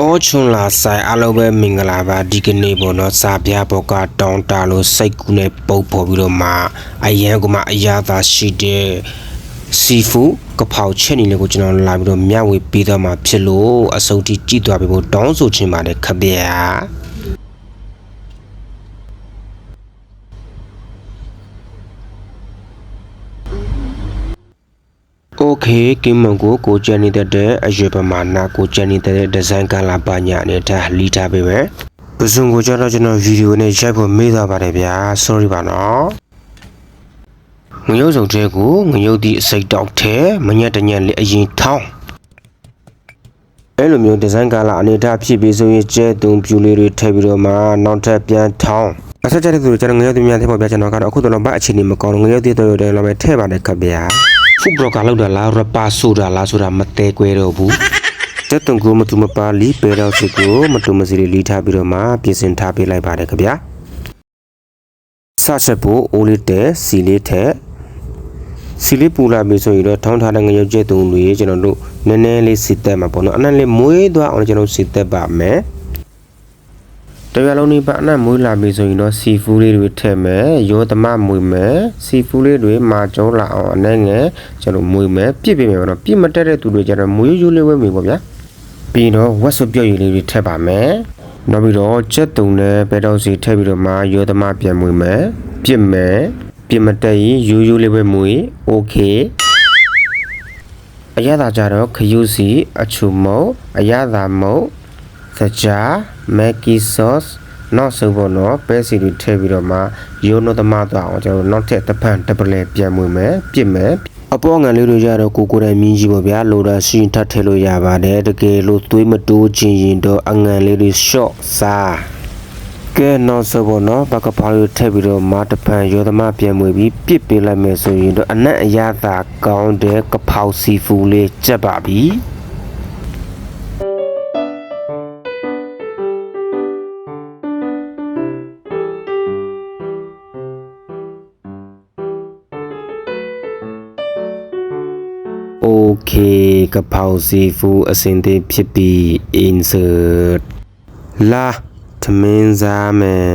အောချွန်လာဆိုင်အားလုံးပဲမင်္ဂလာပါဒီကနေ့ပေါ့နော်စာပြဘောကတောင်းတလို့စိတ်ကူးနဲ့ပုတ်ပေါ်ပြီးတော့မှအရန်ကမှအရာသာရှိတဲ့စီဖူကဖောက်ချက်နေလေးကိုကျွန်တော်လာပြီးတော့မျှဝေပေးတော့မှာဖြစ်လို့အစုံတီကြည့်သွားပြီးဖို့တောင်းဆိုချင်ပါတယ်ခဗျာ okay ကင်မန်ကိုကိုကျန်နေတဲ့အရွယ်ပမာဏကိုကျန်နေတဲ့ဒီဇိုင်းကလာပညာနဲ့ဒါလီထားပေးမယ်ပစုံကိုကျတော့ကျွန်တော်ဗီဒီယိုနဲ့ရိုက်ဖို့မေးသွားပါတယ်ဗျာ sorry ပါနော်ငရုတ်စုံတဲကိုငရုတ်ဒီအစိတ်တောက်ထဲမညက်တညက်လေးအရင်ထောင်းအဲ့လိုမျိုးဒီဇိုင်းကာလာအနေထားဖြစ်ပြီးဆိုရင်ကျဲတုံပြူလေးတွေထည့်ပြီးတော့မှနောက်ထပ်ပြန်ထောင်းအဆက်ကြတဲ့သူတွေကျွန်တော်ငရုတ်ဒီများထည့်ဖို့ပြကျွန်တော်ကတော့အခုတော့ဘာအခြေအနေမကောင်းလို့ငရုတ်ဒီတော့ရတယ်လည်းပဲထည့်ပါတယ်ခဗျာ ဖုဘရကလောက်တာလားရပါဆိုတာလားဆိုတာမတဲကွဲတော့ဘူးတက်တုံကိုမတူမပါလီပေတော့စစ်ကိုမတူမစီလီထားပြီးတော့မှပြင်ဆင်ထားပေးလိုက်ပါတယ်ခင်ဗျာစချက်ဖို့အိုးလေးတဲစီလေးထက်စီလေးပူလာပြီဆိုရင်တော့ထောင်းထားတဲ့ငရုတ်ကျက်တုံတွေကျွန်တော်တို့နည်းနည်းလေးစီတက်မှာပေါ့နော်အနက်လေးမွေးသွားအောင်ကျွန်တော်စီတက်ပါမယ် တရလုံးနေပါအနက်မွေးလာပြီဆိုရင်တော့စီဖူးလေးတွေထည့်မယ်ရောသမမွေးမယ်စီဖူးလေးတွေမာကျုံးလာအောင်အနည်းငယ်ကျွန်တော်မွေးမယ်ပြစ်ပေးမယ်ပေါ့နော်ပြစ်မတက်တဲ့သူတွေကျတော့မွေးရိုးလေးဝဲမယ်ပေါ့ဗျာပြီးတော့ဝက်ဆွပြုတ်ရည်လေးတွေထည့်ပါမယ်နောက်ပြီးတော့ချက်တုံနဲ့ဘဲတော့စီထည့်ပြီးတော့မှရောသမပြန်မွေးမယ်ပြစ်မယ်ပြစ်မတက်ရင်ရိုးရိုးလေးပဲမွေးโอเค အရသာကြတော့ခရုစီအချူမုတ်အရသာမု တ်သကြားမက်ကီဆော့စ်နောက်ဆုံးပေါ့နော်ပဲစီတွေထည့်ပြီးတော့မှရိုးနိုသမသွားအောင်ကျွန်တော်နောက်ထပ်တစ်ဖန်တပလဲပြန်မွေမယ်ပြစ်မယ်အပေါ်ငံလေးတွေကြတော့ကိုကိုယ်တိုင်မြင်းကြီးပေါ့ဗျာလိုတာရှိရင်ထပ်ထည့်လို့ရပါတယ်တကယ်လို့သွေးမတိုးခြင်းရင်တော့အငံလေးတွေရှော့စားကဲနောက်ဆိုပေါ့နော်ဘကဖောင်ကိုထည့်ပြီးတော့မတဖန်ရောသမပြန်မွေပြီးပြစ်ပေးလိုက်မယ်ဆိုရင်တော့အနက်အရသာကောင်းတဲ့ကဖောက်စီဖူလေးကြက်ပါပြီ โอเคกะเพราซีฟู้ดအစင်သေးဖြစ်ပြီး insert လာသမင်းစားမယ်